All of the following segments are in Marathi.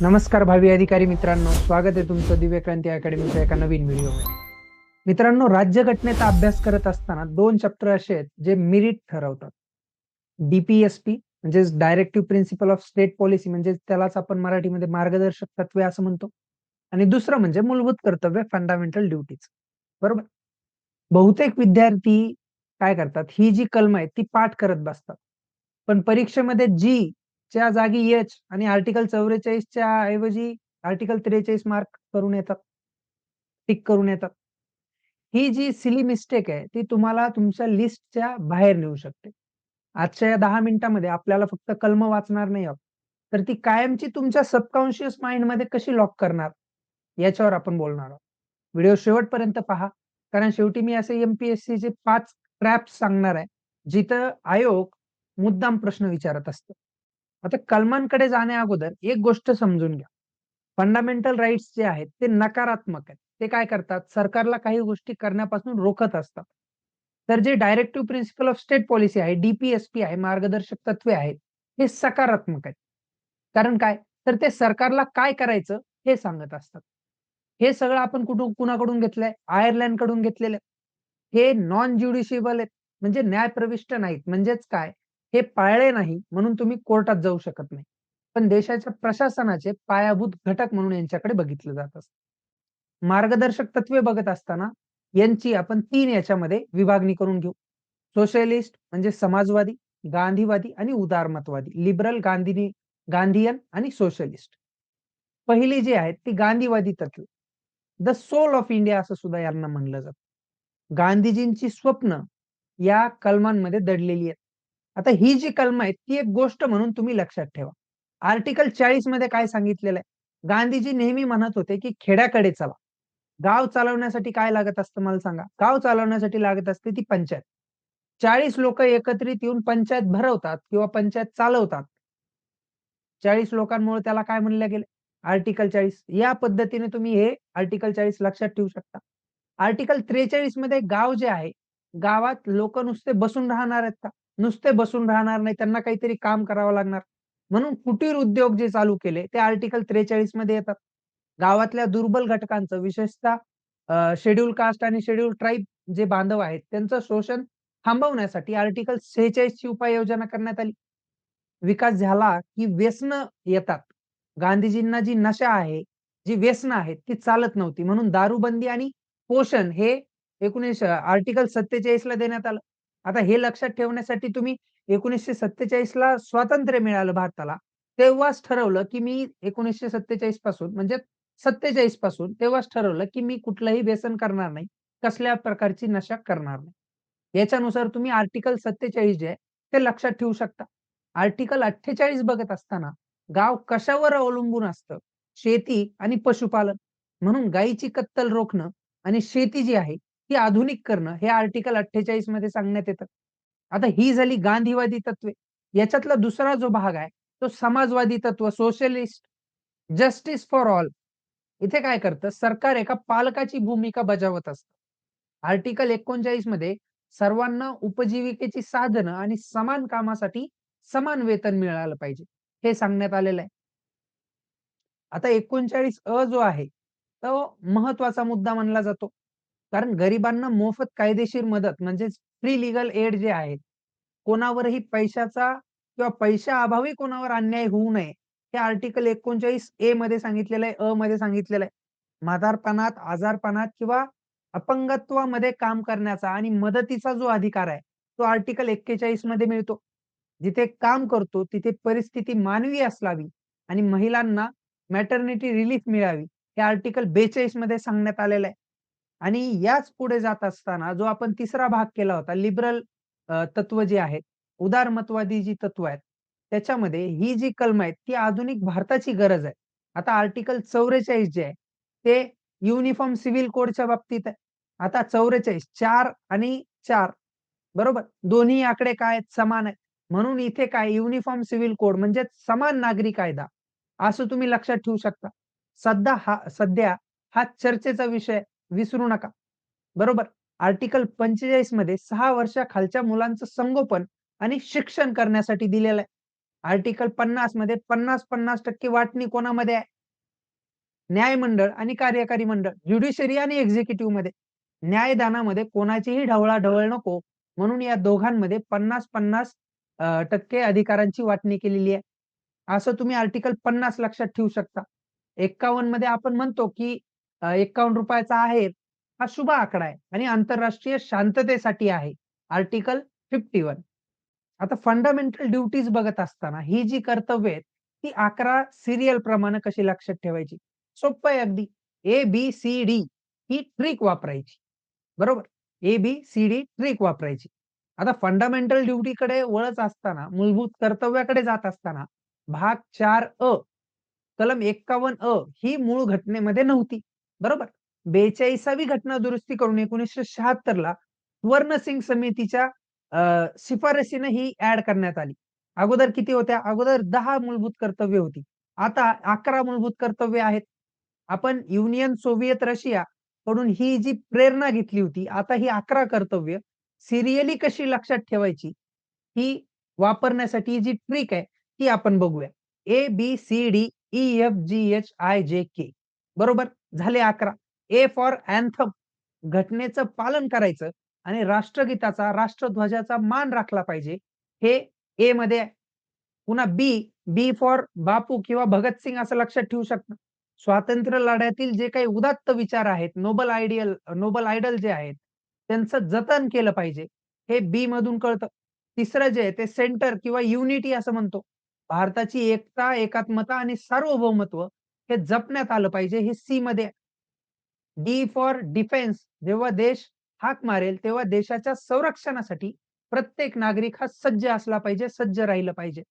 नमस्कार भावी अधिकारी मित्रांनो स्वागत आहे तुमचं दिव्य क्रांती अकॅडमीच्या एका नवीन व्हिडिओमध्ये. मित्रांनो राज्यघटनेचा अभ्यास करत असताना दोन चॅप्टर असे आहेत जे मिरिट ठरवतात. डीपीएसपी म्हणजे directive principle of state policy म्हणजे त्यालाच आपण मराठीमध्ये मार्गदर्शक तत्वे असं म्हणतो. आणि दुसरं म्हणजे मूलभूत कर्तव्य फंडामेंटल ड्युटीज बरोबर? बहुतेक विद्यार्थी काय करतात? ही जी कलम आहे ती पाठ करत बसतात. पण परीक्षेमध्ये जी च्या जागी एच आणि आर्टिकल चौवेचाळीसच्या ऐवजी आर्टिकल त्रेचाळीस मार्क करून येतात टिक करून येतात ही जी सिली मिस्टेक आहे ती तुम्हाला तुमच्या लिस्टच्या बाहेर नेऊ शकते. आजच्या या दहा मिनिटांमध्ये आपल्याला फक्त कलम वाचणार नाही आहोत. तर ती कायमची तुमच्या सबकॉन्शियस माइंडमध्ये कशी लॉक करणार? याच्यावर आपण बोलणार आहोत. व्हिडिओ शेवटपर्यंत पहा कारण शेवटी मी असे एमपीएससी चे पाच ट्रॅप्स सांगणार आहे जिथं आयोग मुद्दाम प्रश्न विचारत असतं. आता कलमांकडे जाण्या अगोदर एक गोष्ट समजून घ्या. फंडामेंटल राईट्स जे आहेत ते नकारात्मक आहेत. ते काय करतात? सरकारला काही गोष्टी करण्यापासून रोखत असतात. तर जे directive principle of state policy आहे डीपीएसपी आहे मार्गदर्शक तत्वे आहेत हे सकारात्मक आहेत. कारण काय? तर ते सरकारला काय करायचं हे सांगत असतात. हे सगळं आपण कुठून कुणाकडून घेतलंय? आयर्लंडकडून घेतलेलं हे नॉन ज्युडिशिबल आहेत. म्हणजे न्यायप्रविष्ट नाहीत. म्हणजेच काय? हे पाळले नाही म्हणून तुम्ही कोर्टात जाऊ शकत नाही. पण देशाच्या प्रशासनाचे पायाभूत घटक म्हणून यांच्याकडे बघितलं जात असत. मार्गदर्शक तत्वे बघत असताना यांची आपण तीन याच्यामध्ये विभागणी करून घेऊ. सोशलिस्ट म्हणजे समाजवादी गांधीवादी आणि उदारमतवादी लिबरल गांधी गांधीयन आणि सोशलिस्ट. पहिली जी आहेत ती गांधीवादी तत्व. द सोल ऑफ इंडिया असं सुद्धा यांना म्हणलं जातं. गांधीजींची स्वप्न या कलमांमध्ये दडलेली आहेत. आता ही जी कलम आहे ती एक गोष्ट म्हणून तुम्ही लक्षात ठेवा. आर्टिकल चाळीसमध्ये काय सांगितलेलं आहे? गांधीजी नेहमी म्हणत होते की खेड्याकडे चला. गाव चालवण्यासाठी काय लागत असतं मला सांगा? गाव चालवण्यासाठी लागत असते ती पंचायत. चाळीस लोक एकत्रित येऊन पंचायत भरवतात किंवा पंचायत चालवतात. चाळीस लोकांमुळे त्याला काय म्हणलं गेलं? आर्टिकल चाळीस. या पद्धतीने तुम्ही हे आर्टिकल चाळीस लक्षात ठेवू शकता. आर्टिकल त्रेचाळीसमध्ये गाव जे आहे गावात लोक नुसते बसून राहणार आहेत का? नुसते बसून राहणार नाही त्यांना काहीतरी काम करावं लागणार. म्हणून कुटीर उद्योग जे चालू केले ते आर्टिकल त्रेचाळीसमध्ये येतात. गावातल्या दुर्बल घटकांचं विशेषतः शेड्यूल कास्ट आणि शेड्यूल ट्राईब जे बांधव आहेत त्यांचं शोषण थांबवण्यासाठी आर्टिकल सेहेचाळीस ची उपाययोजना करण्यात आली. विकास झाला की व्यसन येतात. गांधीजींना जी नशा आहे जी व्यसन आहेत ती चालत नव्हती. म्हणून दारूबंदी आणि पोषण हे एकोणीस आर्टिकल सत्तेचाळीस ला देण्यात आलं. आता हे लक्षात ठेवण्यासाठी तुम्ही एकोणीसशे सत्तेचाळीस ला स्वातंत्र्य मिळालं भारताला. तेव्हाच ठरवलं की मी एकोणीसशे सत्तेचाळीसपासून म्हणजे सत्तेचाळीसपासून तेव्हाच ठरवलं की मी कुठलंही व्यसन करणार नाही. कसल्या प्रकारची नशा करणार नाही. याच्यानुसार तुम्ही आर्टिकल सत्तेचाळीस जे आहे ते लक्षात ठेवू शकता. आर्टिकल अठ्ठेचाळीस बघत असताना गाव कशावर अवलंबून असतं? शेती आणि पशुपालन. म्हणून गायीची कत्तल रोखणं आणि शेती जी आहे ती आधुनिक करणं हे आर्टिकल अठ्ठेचाळीसमध्ये सांगण्यात येतं. आता ही झाली गांधीवादी तत्वे. याच्यातला दुसरा जो भाग आहे तो समाजवादी तत्व सोशलिस्ट जस्टिस फॉर ऑल. इथे काय करतं? सरकार एका पालकाची भूमिका बजावत असतं. आर्टिकल एकोणचाळीसमध्ये सर्वांना उपजीविकेची साधनं आणि समान कामासाठी समान वेतन मिळालं पाहिजे. हे सांगण्यात आलेलं आहे. आता एकोणचाळीस अ जो आहे तो महत्त्वाचा मुद्दा मानला जातो. कारण गरिबांना मोफत कायदेशीर मदत म्हणजेच फ्री लिगल एड जे आहे कोणावरही पैशाचा किंवा पैशा अभावी कोणावर अन्याय होऊ नये. हे आर्टिकल एकोणचाळीस ए मध्ये सांगितलेलं आहे अ मध्ये सांगितलेलं आहे. म्हातारपणात आजारपणात किंवा अपंगत्वामध्ये काम करण्याचा आणि मदतीचा जो अधिकार आहे तो आर्टिकल एक्केचाळीसमध्ये मिळतो. जिथे काम करतो तिथे परिस्थिती मानवी असावी आणि महिलांना मॅटर्निटी रिलीफ मिळावी हे आर्टिकल बेचाळीसमध्ये सांगण्यात आलेलं आहे. आणि याच पुढे जात असताना जो आपण तिसरा भाग केला होता लिबरल तत्व जे आहेत उदारमतवादी जी तत्व आहेत त्याच्यामध्ये ही जी कलम आहेत ती आधुनिक भारताची गरज आहे. आता आर्टिकल चौवेचाळीस जे आहे ते युनिफॉर्म सिव्हिल कोडच्या बाबतीत आहे. आता चौवेचाळीस चार आणि चार बरोबर? दोन्ही आकडे काय समान आहेत. म्हणून इथे काय? युनिफॉर्म सिव्हिल कोड म्हणजे समान नागरी कायदा. असं तुम्ही लक्षात ठेवू शकता. सध्या हा सध्या हा चर्चेचा विषय विसरू नका बरोबर आर्टिकल पंचेचाळीसमध्ये सहा वर्षा खालच्या मुलांचं संगोपन आणि शिक्षण करण्यासाठी दिलेलं आहे आर्टिकल 50 मध्ये 50-50% वाटणी कोणामध्ये आहे? न्यायमंडळ आणि कार्यकारी मंडळ, ज्युडिशरी आणि एक्झिक्युटिव्हमध्ये. न्यायदानामध्ये कोणाचीही ढवळाढवळ नको म्हणून या दोघांमध्ये पन्नास पन्नास टक्के अधिकारांची वाटणी केलेली आहे. असं तुम्ही आर्टिकल 50 लक्षात ठेवू शकता. 51 मध्ये आपण म्हणतो, की एकावन्न रुपयाचा आहे हा शुभ आकडा आहे आणि आंतरराष्ट्रीय शांततेसाठी आहे. आर्टिकल 51. आता फंडामेंटल ड्युटीज बघत असताना ही जी कर्तव्य आहेत, ती अकरा सिरियल प्रमाणे कशी लक्षात ठेवायची? सोप्पं आहे अगदी. ए, बी, सी, डी ही ट्रिक वापरायची. बरोबर? A, B, C, D trick वापरायची. आता फंडामेंटल ड्युटीकडे वळत असताना, मूलभूत कर्तव्याकडे जात असताना भाग चार अ, कलम 51 अ ही मूळ घटनेमध्ये नव्हती. बरोबर? 42वी घटना दुरुस्ती करून 1976 ला सुवर्णसिंग समितीच्या अ, शिफारसीने ही ऍड करण्यात आली. अगोदर किती होत्या? अगोदर दहा मूलभूत कर्तव्य होती. आता 11 मूलभूत कर्तव्य आहेत. आपण युनियन सोव्हिएत रशिया कडून ही जी प्रेरणा घेतली होती, आता ही 11 कर्तव्य सिरियली कशी लक्षात ठेवायची, ही वापरण्यासाठी जी ट्रिक आहे, ती आपण बघूया. A, B, C, D, E, F, G, H, I, J, K. बरोबर? झाले 11. ए फॉर अँथम घटनेचं पालन करायचं आणि राष्ट्रगीताचा, राष्ट्रध्वजाचा मान राखला पाहिजे. हे ए मध्ये आहे. पुन्हा बी, बी फॉर बापू किंवा भगतसिंग असं लक्षात ठेवू शकता. स्वातंत्र्य लढ्यातील जे काही उदात्त विचार आहेत, नोबल आयडियल नोबल आयडल जे आहेत, त्यांचं जतन केलं पाहिजे. हे बी मधून कळतं. तिसरं जे आहे ते सेंटर किंवा युनिटी असं म्हणतो. भारताची एकता, एकात्मता आणि सार्वभौमत्व हे जपण्यात आलं पाहिजे. हे सी मध्ये डी फॉर डिफेन्स जेव्हा देश हाक मारेल, तेव्हा देशाच्या संरक्षणासाठी प्रत्येक नागरिक हा सज्ज असला पाहिजे, सज्ज राहिलं पाहिजे.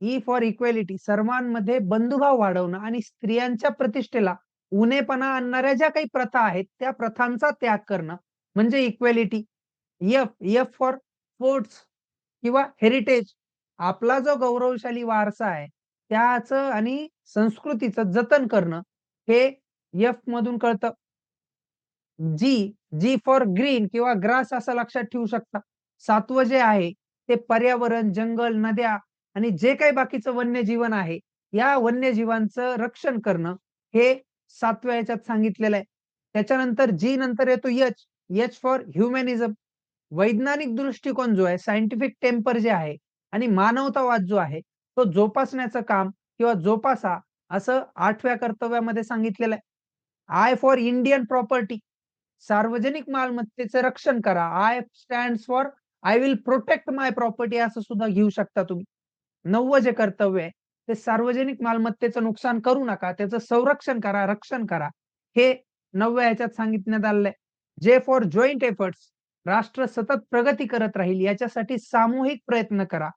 ई फॉर इक्वेलिटी सर्वांमध्ये बंधुभाव वाढवणं आणि स्त्रियांच्या प्रतिष्ठेला उणेपणा आणणाऱ्या ज्या काही प्रथा आहेत, त्या प्रथांचा त्याग करणं म्हणजे equality F, F for sports किंवा हेरिटेज आपला जो गौरवशाली वारसा आहे, त्याचं आणि संस्कृतीचं जतन करणं हे एफ मधून कळतं. जी, जी फॉर ग्रीन किंवा ग्रास असं लक्षात ठेवू शकता. सातवं जे आहे ते पर्यावरण, जंगल, नद्या आणि जे काही बाकीचं वन्यजीवन आहे, या वन्यजीवांचं रक्षण करणं हे सातव्या याच्यात सांगितलेलं आहे. त्याच्यानंतर जी नंतर येतो यच यच फॉर ह्युमॅनिझम वैज्ञानिक दृष्टिकोन जो आहे, सायंटिफिक टेम्पर जे आहे आणि मानवतावाद जो आहे, तो जोपासण्याचं काम किंवा जोपासा असं आठव्या कर्तव्यामध्ये सांगितलेलं आहे. आय फॉर इंडियन प्रॉपर्टी सार्वजनिक मालमत्तेचं रक्षण करा. I stand for I will protect my property असं सुद्धा घेऊ शकता तुम्ही. नववं जे कर्तव्य आहे, ते सार्वजनिक मालमत्तेचं नुकसान करू नका. त्याचं संरक्षण करा, रक्षण करा. हे नवव्या ह्याच्यात सांगितण्यात आलंय जे फॉर जॉइंट एफर्ट्स राष्ट्र सतत प्रगती करत राहील याच्यासाठी सामूहिक प्रयत्न करा.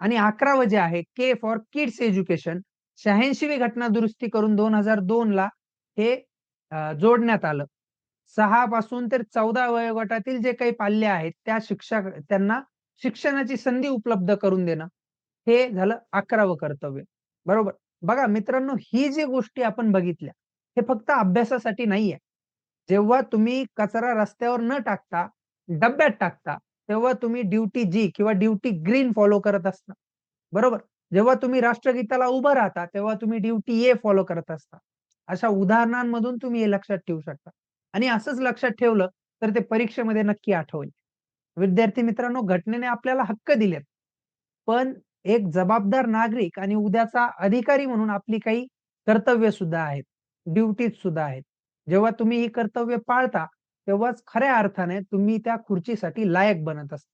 आणि 11वं जे आहे के फॉर किड्स एज्युकेशन 86वी घटना दुरुस्ती करून 2002 ला हे जोडण्यात आलं. सहा पासून तर 14 वयोगटातील जे काही पाल्य आहेत, त्या शिक्षक त्यांना शिक्षणाची संधी उपलब्ध करून देणं. हे झालं 11वं कर्तव्य. बरोबर. बघा मित्रांनो, ही जी गोष्टी आपण बघितल्या, हे फक्त अभ्यासासाठी नाहीये. जेव्हा तुम्ही कचरा रस्त्यावर न टाकता, डब्यात टाकता, तेव्हा तुम्ही ड्युटी जी किंवा ड्युटी ग्रीन फॉलो करत असता. बरोबर. जेव्हा तुम्ही राष्ट्रगीताला उभं राहता, तेव्हा तुम्ही ड्युटी ए फॉलो करत असता. अशा उदाहरणांमधून तुम्ही हे लक्षात ठेवू शकता. आणि असंच लक्षात ठेवलं, तर ते परीक्षेमध्ये नक्की आठवेल. विद्यार्थी मित्रांनो, घटनेने आपल्याला हक्क दिलेत. पण एक जबाबदार नागरिक आणि उद्याचा अधिकारी म्हणून आपली काही कर्तव्य सुद्धा आहेत, ड्युटीज सुद्धा आहेत. जेव्हा तुम्ही ही कर्तव्य पाळता, तेव्हाच खऱ्या अर्थाने तुम्ही त्या खुर्चीसाठी लायक बनत असता.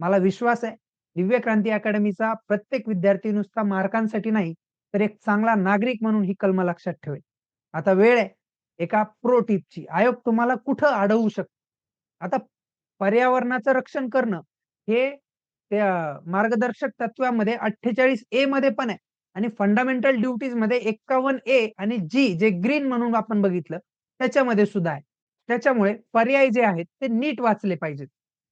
मला विश्वास आहे, दिव्य क्रांती अकॅडमीचा प्रत्येक विद्यार्थी नुसता मार्कांसाठी नाही, तर एक चांगला नागरिक म्हणून ही कलम लक्षात ठेवेल. आता वेळ आहे एका प्रो टिपची. आयोग तुम्हाला कुठं अडवू शकतो? आता पर्यावरणाचं रक्षण करणं हे त्या मार्गदर्शक तत्वामध्ये 48 ए मध्ये पण आहे आणि फंडामेंटल ड्युटीजमध्ये एक्कावन्न ए आणि जी जे ग्रीन म्हणून आपण बघितलं, त्याच्यामध्ये सुद्धा आहे. त्याच्यामुळे पर्याय जे आहेत ते नीट वाचले पाहिजेत.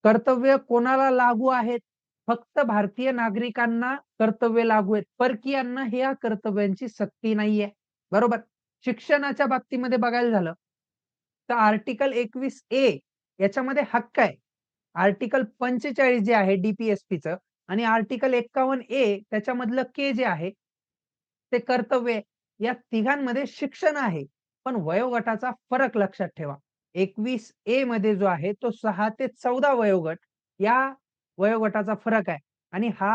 कर्तव्य कोणाला लागू आहेत? फक्त भारतीय नागरिकांना कर्तव्य लागू आहेत. परकीयांना ह्या कर्तव्यांची सक्ती नाहीये. बरोबर. शिक्षणाच्या बाबतीमध्ये बघायला झालं, तर आर्टिकल 21 ए याच्यामध्ये हक्क आहे. आर्टिकल 45 जे आहे डीपीएसपीचं आणि आर्टिकल एक्कावन्न ए त्याच्यामधलं के जे आहे ते कर्तव्य या तिघांमध्ये शिक्षण आहे. पण वयोगटाचा फरक लक्षात ठेवा. एकवीस ए मध्ये जो आहे तो सहा ते चौदा वयोगट या वयोगटाचा फरक आहे आणि हा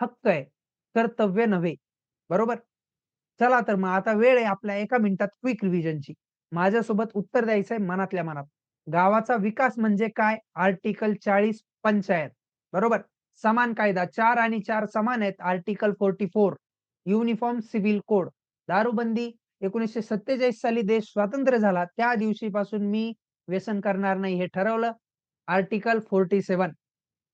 हक्क आहे, कर्तव्य नव्हे. बरोबर? चला तर मग आता वेळ आहे आपल्या एका मिनिटात क्विक रिव्हिजनची. माझ्यासोबत उत्तर द्यायचंय मनातल्या मनात. गावाचा विकास म्हणजे काय? आर्टिकल 40 पंचायत. बरोबर? समान कायदा चार आणि चार समान आहेत. Article 44 uniform civil code. दारूबंदी 1947 साली देश स्वातंत्र्य झाला त्या दिवशीपासून मी व्यसन करणार नाही हे ठरवलं. आर्टिकल 47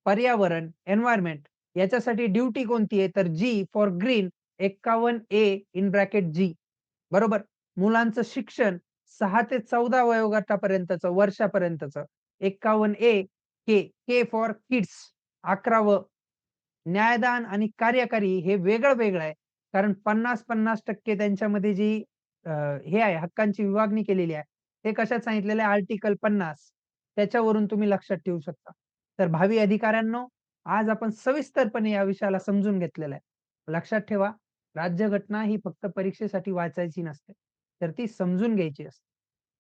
पर्यावरण, एन्व्हायरमेंट याच्यासाठी ड्युटी कोणती आहे? तर G for green 51 A in bracket G. बरोबर? मुलांचं शिक्षण सहा ते 14 वयोगटापर्यंतचं वर्षापर्यंतचं 51 ए के के फॉर किड्स 11व न्यायदान आणि कार्यकारी हे वेगळं-वेगळं आहे. कारण 50-50% त्यांच्यामध्ये जी अ, हे आहे हक्कांची विभागणी केलेली आहे. ते कशात सांगितलेलं आहे? आर्टिकल 50 त्याच्यावरून तुम्ही लक्षात ठेवू शकता. तर भावी अधिकाऱ्यांनो, आज आपण सविस्तरपणे या विषयाला समजून घेतलेलं आहे. लक्षात ठेवा, राज्यघटना ही फक्त परीक्षेसाठी वाचायची नसते. तर ती समजून घ्यायची असते.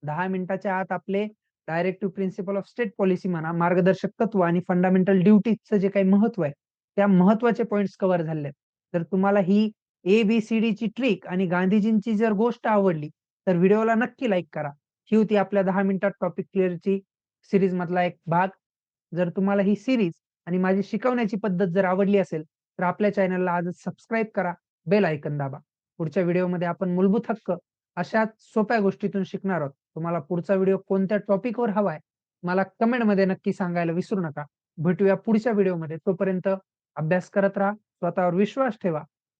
10 मिनिटाच्या आत आपले directive principle of state policy म्हणा, मार्गदर्शक तत्व आणि फंडामेंटल ड्युटीजचं जे काही महत्त्व आहे, त्या महत्त्वाचे पॉइंट्स कव्हर झाले आहेत. तर तुम्हाला ही ए-बी-सी-डीची ट्रिक आणि गांधीजींची जर गोष्ट आवडली, तर व्हिडिओला नक्की लाईक करा. ही होती आपल्या दहा मिनिटात टॉपिक क्लिअरची सीरीजमधला एक भाग. जर तुम्हाला ही सिरीज आणि माझी शिकवण्याची पद्धत जर आवडली असेल, तर आपल्या चॅनलला आजच सबस्क्राईब करा, बेल ऐकन दाबा. पुढच्या व्हिडिओमध्ये आपण मूलभूत हक्क अशाच सोप्या गोष्टीतून शिकणार आहोत. तुम्हाला पुढचा व्हिडिओ कोणत्या टॉपिकवर हवाय मला कमेंटमध्ये नक्की सांगायला विसरू नका. भेटूया पुढच्या व्हिडिओमध्ये. तोपर्यंत अभ्यास करत राहा, स्वतःवर विश्वास ठेवा.